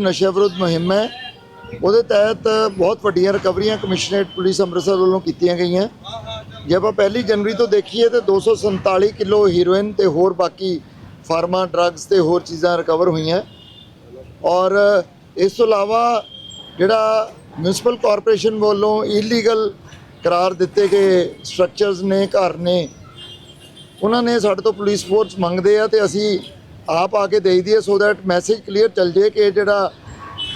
ਨਸ਼ਾ ਵਿਰੋਧ ਮੁਹਿੰਮ ਹੈ। ਉਹਦੇ ਤਹਿਤ ਬਹੁਤ ਵੱਡੀਆਂ ਰਿਕਵਰੀਆਂ ਕਮਿਸ਼ਨਰੇਟ ਪੁਲਿਸ ਅੰਮ੍ਰਿਤਸਰ ਵੱਲੋਂ ਕੀਤੀਆਂ ਗਈਆਂ। ਜੇ ਆਪਾਂ ਪਹਿਲੀ ਜਨਵਰੀ ਤੋਂ ਦੇਖੀਏ ਤੇ 247 ਕਿਲੋ ਹੀਰੋਇਨ ਤੇ ਹੋਰ ਬਾਕੀ ਫਾਰਮਾ ਡਰੱਗਸ ਤੇ ਹੋਰ ਚੀਜ਼ਾਂ ਰਿਕਵਰ ਹੋਈਆਂ। ਔਰ ਇਸ ਤੋਂ ਇਲਾਵਾ ਜਿਹੜਾ ਮਿਊਨਿਸਪਲ ਕਾਰਪੋਰੇਸ਼ਨ ਵੱਲੋਂ ਇਲੀਗਲ ਕਰਾਰ ਦਿੱਤੇ ਗਏ ਸਟਰਕਚਰਸ ਨੇ, ਘਰ ਨੇ, ਉਹਨਾਂ ਨੇ ਸਾਡੇ ਤੋਂ ਪੁਲਿਸ ਫੋਰਸ ਮੰਗਦੇ ਆ ਤੇ ਅਸੀਂ ਆਪ ਆ ਕੇ ਦੇਈ ਦਈਏ ਸੋ ਦੈਟ ਮੈਸੇਜ ਕਲੀਅਰ ਚੱਲ ਜੇ ਕਿ ਜਿਹੜਾ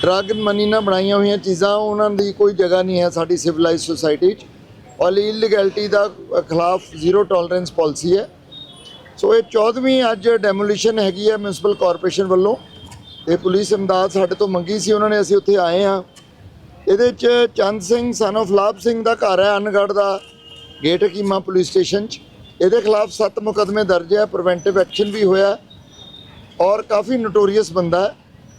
ਡਰੱਗ ਮਨੀ ਨਾਲ ਬਣਾਈਆਂ ਹੋਈਆਂ ਚੀਜ਼ਾਂ, ਉਹਨਾਂ ਦੀ ਕੋਈ ਜਗ੍ਹਾ ਨਹੀਂ ਹੈ ਸਾਡੀ ਸਿਵਲਾਈਜ਼ ਸੁਸਾਇਟੀ 'ਚ। ਔਰ ਇਲੀਗੈਲਿਟੀ ਦਾ ਖਿਲਾਫ ਜ਼ੀਰੋ ਟੋਲਰੈਂਸ ਪਾਲਿਸੀ ਹੈ। ਸੋ ਇਹ 14ਵੀਂ ਅੱਜ ਡੈਮੋਲੀਸ਼ਨ ਹੈਗੀ ਹੈ ਮਿਊਨਿਸਪਲ ਕਾਰਪੋਰੇਸ਼ਨ ਵੱਲੋਂ। ਤੇ ਪੁਲਿਸ ਇਮਦਾਦ ਸਾਡੇ ਤੋਂ ਮੰਗੀ ਸੀ, ਉਹਨਾਂ ਨੇ ਅਸੀਂ ਉੱਥੇ ਆਏ ਹਾਂ। ਇਹਦੇ 'ਚ ਚੰਦ ਸਿੰਘ ਸਨ of ਲਾਭ ਸਿੰਘ ਦਾ ਘਰ ਹੈ ਅਨਗੜ੍ਹ ਦਾ ਗੇਟ ਕੀਮਾ ਪੁਲਿਸ ਸਟੇਸ਼ਨ 'ਚ। ਇਹਦੇ ਖਿਲਾਫ 7 ਮੁਕਦਮੇ ਦਰਜ ਹੈ ਪ੍ਰੀਵੈਂਟਿਵ ਐਕਸ਼ਨ ਵੀ ਹੋਇਆ। ਔਰ ਕਾਫੀ ਨੋਟੋਰੀਅਸ ਬੰਦਾ ਹੈ।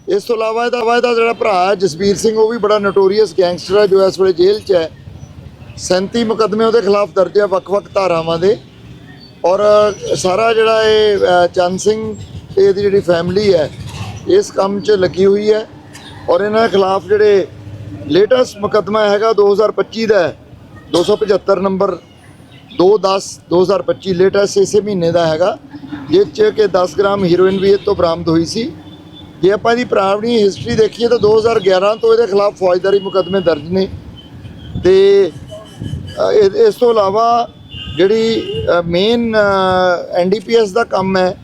ਇਸ ਤੋਂ ਇਲਾਵਾ ਇਹਦਾ ਇਹਦਾ ਜਿਹੜਾ ਭਰਾ ਹੈ ਜਸਬੀਰ ਸਿੰਘ, ਉਹ ਵੀ ਬੜਾ ਨੋਟੋਰੀਅਸ ਗੈਂਗਸਟਰ ਹੈ, ਜੋ ਇਸ ਵੇਲੇ ਜੇਲ੍ਹ 'ਚ ਹੈ। 37 ਮੁਕਦਮੇ ਉਹਦੇ ਖਿਲਾਫ ਦਰਜ ਹੈ, ਵੱਖ-ਵੱਖ ਧਾਰਾਵਾਂ ਦੇ। ਔਰ ਸਾਰਾ ਜਿਹੜਾ ਇਹ ਚੰਦ ਸਿੰਘ ਤੇ ਇਹਦੀ ਜਿਹੜੀ ਫੈਮਿਲੀ ਹੈ, ਇਸ ਕੰਮ 'ਚ ਲੱਗੀ ਹੋਈ ਹੈ। ਔਰ ਇਹਨਾਂ ਦੇ ਖਿਲਾਫ ਜਿਹੜੇ ਲੇਟੈਸਟ ਮੁਕੱਦਮਾ ਹੈਗਾ 2025 ਦਾ ਹੈ। 275 ਨੰਬਰ 210 2025 ਲੇਟੈਸਟ ਇਸੇ ਮਹੀਨੇ ਦਾ ਹੈਗਾ, ਜਿਸ 'ਚ ਕਿ 10 ਗ੍ਰਾਮ ਹੀਰੋਇਨ ਵੀ ਇਹ ਤੋਂ ਬਰਾਮਦ ਹੋਈ ਸੀ। ਜੇ ਆਪਾਂ ਇਹਦੀ ਪੁਰਾਣੀ ਹਿਸਟਰੀ ਦੇਖੀਏ ਤਾਂ 2011 ਤੋਂ ਇਹਦੇ ਖਿਲਾਫ ਫੌਜਦਾਰੀ ਮੁਕੱਦਮੇ ਦਰਜ ਨੇ। ਤੇ ਇਹ- ਇਸ ਤੋਂ ਇਲਾਵਾ ਜਿਹੜੀ ਮੇਨ ਐਨਡੀਪੀਐਸ ਦਾ ਕੰਮ ਹੈ,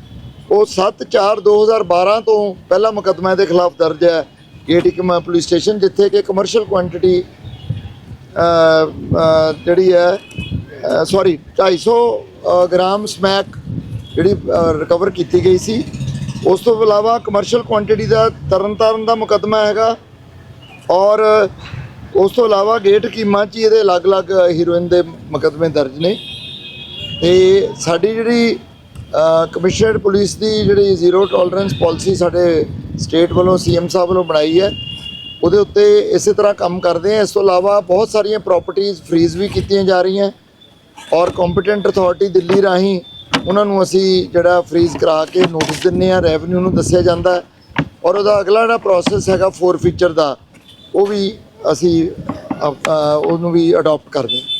ਉਹ 7/4/2012 ਤੋਂ ਪਹਿਲਾ ਮੁਕੱਦਮਾ ਇਹਦੇ ਖਿਲਾਫ ਦਰਜ ਹੈ। ਗੇਟਿਕਮਾ ਪੁਲਿਸ ਸਟੇਸ਼ਨ ਜਿੱਥੇ ਕਿ ਕਮਰਸ਼ੀਅਲ ਕੁਆਂਟੀਟੀ ਜਿਹੜੀ ਹੈ ਸੌਰੀ 250 ਅ, ਗ੍ਰਾਮ ਸਮੈਕ ਜਿਹੜੀ ਰਿਕਵਰ ਕੀਤੀ ਗਈ ਸੀ। ਉਸ ਤੋਂ ਇਲਾਵਾ ਕਮਰਸ਼ੀਅਲ ਕੁਆਂਟੀਟੀ ਦਾ ਤਰਨਤਾਰਨ ਦਾ ਮੁਕੱਦਮਾ ਹੈਗਾ। ਔਰ ਉਸ ਤੋਂ ਇਲਾਵਾ ਗੇਟ ਕੀਮਾ 'ਚ ਹੀ ਇਹਦੇ ਅਲੱਗ-ਅਲੱਗ ਹੀਰੋਇਨ ਦੇ ਮੁਕੱਦਮੇ ਦਰਜ ਨੇ। ਤੇ ਸਾਡੀ ਜਿਹੜੀ ਕਮਿਸ਼ਨਰ ਪੁਲਿਸ ਦੀ ਜਿਹੜੀ ਜ਼ੀਰੋ ਟੋਲਰੈਂਸ ਪਾਲਿਸੀ ਸਾਡੇ ਸਟੇਟ ਵੱਲੋਂ ਸੀਐਮ ਸਾਹਿਬ ਵੱਲੋਂ ਬਣਾਈ ਹੈ। ਉਹਦੇ ਉੱਤੇ ਇਸੇ ਤਰ੍ਹਾਂ ਕੰਮ ਕਰਦੇ ਆ। ਇਸ ਤੋਂ ਇਲਾਵਾ ਬਹੁਤ ਸਾਰੀਆਂ ਪ੍ਰਾਪਰਟੀਆਂ ਫ੍ਰੀਜ਼ ਵੀ ਕੀਤੀਆਂ ਜਾ ਰਹੀਆਂ। ਔਰ ਕੰਪੀਟੈਂਟ ਅਥਾਰਟੀ ਦਿੱਲੀ ਰਾਹੀਂ ਉਹਨਾਂ ਨੂੰ ਅਸੀਂ ਜਿਹੜਾ ਫ੍ਰੀਜ਼ ਕਰਾ ਕੇ ਨੋਟਿਸ ਦਿੰਨੇ ਆ ਰੈਵਨਿਊ ਨੂੰ ਦੱਸਿਆ ਜਾਂਦਾ ਔਰ ਉਹਦਾ ਅਗਲਾ ਜਿਹੜਾ ਪ੍ਰੋਸੈਸ ਹੈਗਾ ਫੋਰ ਫੀਚਰ ਦਾ ਉਹ ਵੀ ਅਸੀਂ ਉਹਨੂੰ ਵੀ ਅਡਾਪਟ ਕਰਦੇ ਹਾਂ।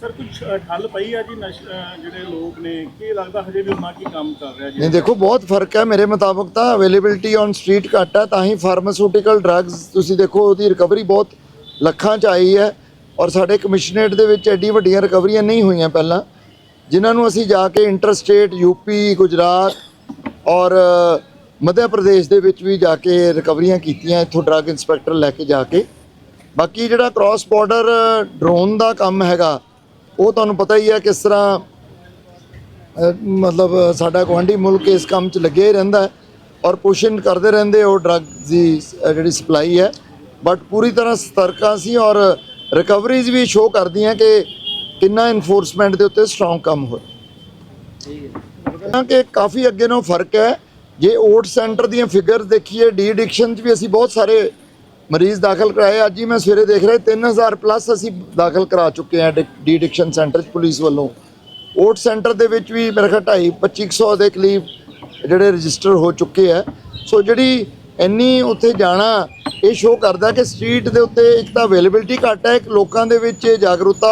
ਸਰ ਕੁਝ ਠੱਲ ਪਈ ਆ ਜੀ ਜਿਹੜੇ ਲੋਕ ਨੇ? ਕੀ ਲੱਗਦਾ ਹਜੇ ਵੀ ਉਹਨਾਂ ਕੀ ਕੰਮ ਕਰ ਰਿਹਾ ਜੀ? ਨਹੀਂ ਦੇਖੋ ਬਹੁਤ ਫ਼ਰਕ ਹੈ। ਮੇਰੇ ਮੁਤਾਬਕ ਤਾਂ ਅਵੇਲੇਬਿਲਟੀ ਔਨ ਸਟਰੀਟ ਘੱਟ ਹੈ ਤਾਂ ਹੀ ਫਾਰਮਾਸਿਊਟੀਕਲ ਡਰੱਗਸ ਤੁਸੀਂ ਦੇਖੋ ਉਹਦੀ ਰਿਕਵਰੀ ਬਹੁਤ ਲੱਖਾਂ ਚ ਆਈ ਹੈ। ਔਰ ਸਾਡੇ ਕਮਿਸ਼ਨਰੇਟ ਦੇ ਵਿੱਚ ਐਡੀ ਵੱਡੀਆਂ ਰਿਕਵਰੀਆਂ ਨਹੀਂ ਹੋਈਆਂ ਪਹਿਲਾਂ, ਜਿਨ੍ਹਾਂ ਨੂੰ ਅਸੀਂ ਜਾ ਕੇ ਇੰਟਰ ਸਟੇਟ ਯੂਪੀ ਗੁਜਰਾਤ ਔਰ ਮੱਧ ਪ੍ਰਦੇਸ਼ ਦੇ ਵਿੱਚ ਵੀ ਜਾ ਕੇ ਰਿਕਵਰੀਆਂ ਕੀਤੀਆਂ, ਇੱਥੋਂ ਡਰੱਗ ਇੰਸਪੈਕਟਰ ਲੈ ਕੇ ਜਾ ਕੇ। ਬਾਕੀ ਜਿਹੜਾ ਕ੍ਰਾਸ ਬਾਰਡਰ ਡਰੋਨ ਦਾ ਕੰਮ ਹੈਗਾ, ਉਹ ਤੁਹਾਨੂੰ ਪਤਾ ਹੀ ਹੈ ਕਿਸ ਤਰ੍ਹਾਂ ਮਤਲਬ ਸਾਡਾ ਗੁਆਂਢੀ ਮੁਲਕ ਇਸ ਕੰਮ 'ਚ ਲੱਗਿਆ ਹੀ ਰਹਿੰਦਾ ਔਰ ਪੁਸ਼ਨ ਕਰਦੇ ਰਹਿੰਦੇ, ਉਹ ਡਰੱਗ ਦੀ ਜਿਹੜੀ ਸਪਲਾਈ ਹੈ। ਬਟ ਪੂਰੀ ਤਰ੍ਹਾਂ ਸਤਰਕਾਂ ਸੀ ਔਰ ਰਿਕਵਰੀਜ਼ ਵੀ ਸ਼ੋ ਕਰਦੀਆਂ ਕਿ ਕਿੰਨਾ ਇਨਫੋਰਸਮੈਂਟ ਦੇ ਉੱਤੇ ਸਟਰੋਂਗ ਕੰਮ ਹੋਇਆ। ਕਿ ਕਾਫੀ ਅੱਗੇ ਨਾਲੋਂ ਫ਼ਰਕ ਹੈ। ਜੇ ਓਟ ਸੈਂਟਰ ਦੀਆਂ ਫਿਗਰਸ ਦੇਖੀਏ ਡੀ ਐਡਿਕਸ਼ਨ 'ਚ ਵੀ ਅਸੀਂ ਬਹੁਤ ਸਾਰੇ ਮਰੀਜ਼ ਦਾਖਲ ਕਰਾਏ। ਅੱਜ ਹੀ ਮੈਂ ਸਵੇਰੇ ਦੇਖ ਰਿਹਾ 3000 ਪਲੱਸ ਅਸੀਂ ਦਾਖਲ ਕਰਾ ਚੁੱਕੇ ਹਾਂ ਡੀ ਐਡਿਕਸ਼ਨ ਸੈਂਟਰ 'ਚ ਪੁਲਿਸ ਵੱਲੋਂ। ਓਟ ਸੈਂਟਰ ਦੇ ਵਿੱਚ ਵੀ ਮੇਰੇ ਖਿਆਲ 2.5 2500 ਦੇ ਕਰੀਬ ਜਿਹੜੇ ਰਜਿਸਟਰ ਹੋ ਚੁੱਕੇ ਆ। ਸੋ ਜਿਹੜੀ ਇੰਨੀ ਉੱਥੇ ਜਾਣਾ ਇਹ ਸ਼ੋਅ ਕਰਦਾ ਕਿ ਸਟਰੀਟ ਦੇ ਉੱਤੇ ਇੱਕ ਤਾਂ ਅਵੇਲੇਬਿਲਟੀ ਘੱਟ ਹੈ ਇੱਕ ਲੋਕਾਂ ਦੇ ਵਿੱਚ ਜਾਗਰੂਕਤਾ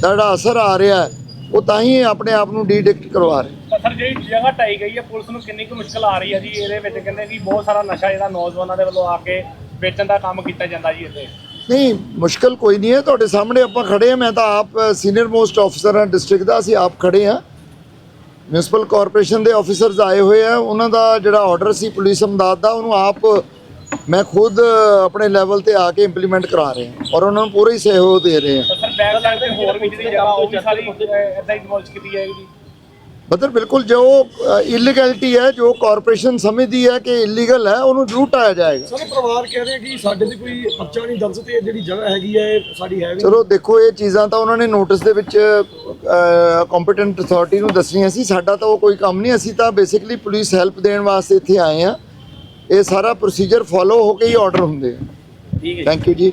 ਦਾ ਜਿਹੜਾ ਅਸਰ ਆ ਰਿਹਾ ਹੈ, ਉਹ ਤਾਂ ਹੀ ਆਪਣੇ ਆਪ ਨੂੰ ਡੀਡਿਕਟ ਕਰਵਾ ਰਹੇ ਸਰ ਜਿਹੜੀ ਜਗ੍ਹਾ ਢਾਈ ਗਈ ਹੈ ਪੁਲਿਸ ਨੂੰ ਕਿੰਨੀ ਕੁ ਮੁਸ਼ਕਲ ਆ ਰਹੀ ਹੈ ਜੀ? ਇਹਦੇ ਵਿੱਚ ਕਹਿੰਦੇ ਵੀ ਬਹੁਤ ਸਾਰਾ ਨਸ਼ਾ ਜਿਹੜਾ ਨੌਜਵਾਨਾਂ ਦੇ ਵੱਲੋਂ ਆ ਕੇ ਵੇਚਣ ਦਾ ਕੰਮ ਕੀਤਾ ਜਾਂਦਾ ਜੀ ਇੱਥੇ। ਨਹੀਂ ਮੁਸ਼ਕਲ ਕੋਈ ਨਹੀਂ ਹੈ। ਤੁਹਾਡੇ ਸਾਹਮਣੇ ਆਪਾਂ ਖੜੇ ਆ ਮੈਂ ਤਾਂ ਆਪ ਸੀਨੀਅਰ ਮੋਸਟ ਆਫੀਸਰ ਹਾਂ ਡਿਸਟ੍ਰਿਕਟ ਦਾ। ਅਸੀਂ ਆਪ ਖੜੇ ਆ ਮਿਊਨਿਸਪਲ ਕਾਰਪੋਰੇਸ਼ਨ ਦੇ ਆਫੀਸਰਸ ਆਏ ਹੋਏ ਆ। ਉਹਨਾਂ ਦਾ ਜਿਹੜਾ ਆਰਡਰ ਸੀ ਪੁਲਿਸ ਅਮਦਾਦ ਦਾ ਉਹਨੂੰ ਆਪ ਮੈਂ ਖੁਦ ਆਪਣੇ ਲੈਵਲ ਤੇ ਆ ਕੇ ਇੰਪਲੀਮੈਂਟ ਕਰਾ ਰਹੇ ਹਾਂ ਔਰ ਉਹਨਾਂ ਨੂੰ ਪੂਰਾ ਹੀ ਸਹਿਯੋਗ ਦੇ ਰਹੇ ਹਾਂ। ਸਰ ਬੈਕ ਸਾਈਡ ਤੇ ਹੋਰ ਵੀ ਜਿਹੜੀ ਜਗ੍ਹਾ ਉਹ ਵੀ ਸਾਰੀ ਇਦਾਂ ਹੀ ਡਿਮੋਲਿਸ਼ ਕੀਤੀ ਜਾਏਗੀ? ਮਤਲਬ ਬਿਲਕੁਲ ਜੋ ਇਲੀਗੈਲਿਟੀ ਹੈ ਜੋ ਕਾਰਪੋਰੇਸ਼ਨ ਸਮਝਦੀ ਹੈ ਕਿ ਇਲੀਗਲ ਹੈ ਉਹਨੂੰ ਜ਼ਰੂਰ ਟਾਇਆ ਜਾਏਗਾ। ਸਾਰੇ ਪਰਿਵਾਰ ਕਹਿ ਰਹੇ ਕਿ ਸਾਡੇ ਤੇ ਕੋਈ ਪਰਚਾ ਨਹੀਂ ਦਰਜ ਤੇ ਜਿਹੜੀ ਜਗ੍ਹਾ ਹੈਗੀ ਹੈ ਸਾਡੀ ਹੈ ਵੀ ਚਲੋ ਦੇਖੋ ਇਹ ਚੀਜ਼ਾਂ ਤਾਂ ਉਹਨਾਂ ਨੇ ਨੋਟਿਸ ਦੇ ਵਿੱਚ ਕੰਪੀਟੈਂਟ ਅਥਾਰਟੀ ਨੂੰ ਦੱਸਣੀਆਂ ਸੀ। ਸਾਡਾ ਤਾਂ ਉਹ ਕੋਈ ਕੰਮ ਨਹੀਂ ਅਸੀਂ ਤਾਂ ਬੇਸਿਕਲੀ ਪੁਲਿਸ ਹੈਲਪ ਦੇਣ ਵਾਸਤੇ ਇੱਥੇ ਆਏ ਆ ਇਹ ਸਾਰਾ ਪ੍ਰੋਸੀਜਰ ਫੋਲੋ ਹੋ ਕੇ ਹੀ ਆਰਡਰ ਹੁੰਦੇ ਆ। ਠੀਕ ਹੈ ਥੈਂਕ ਯੂ ਜੀ।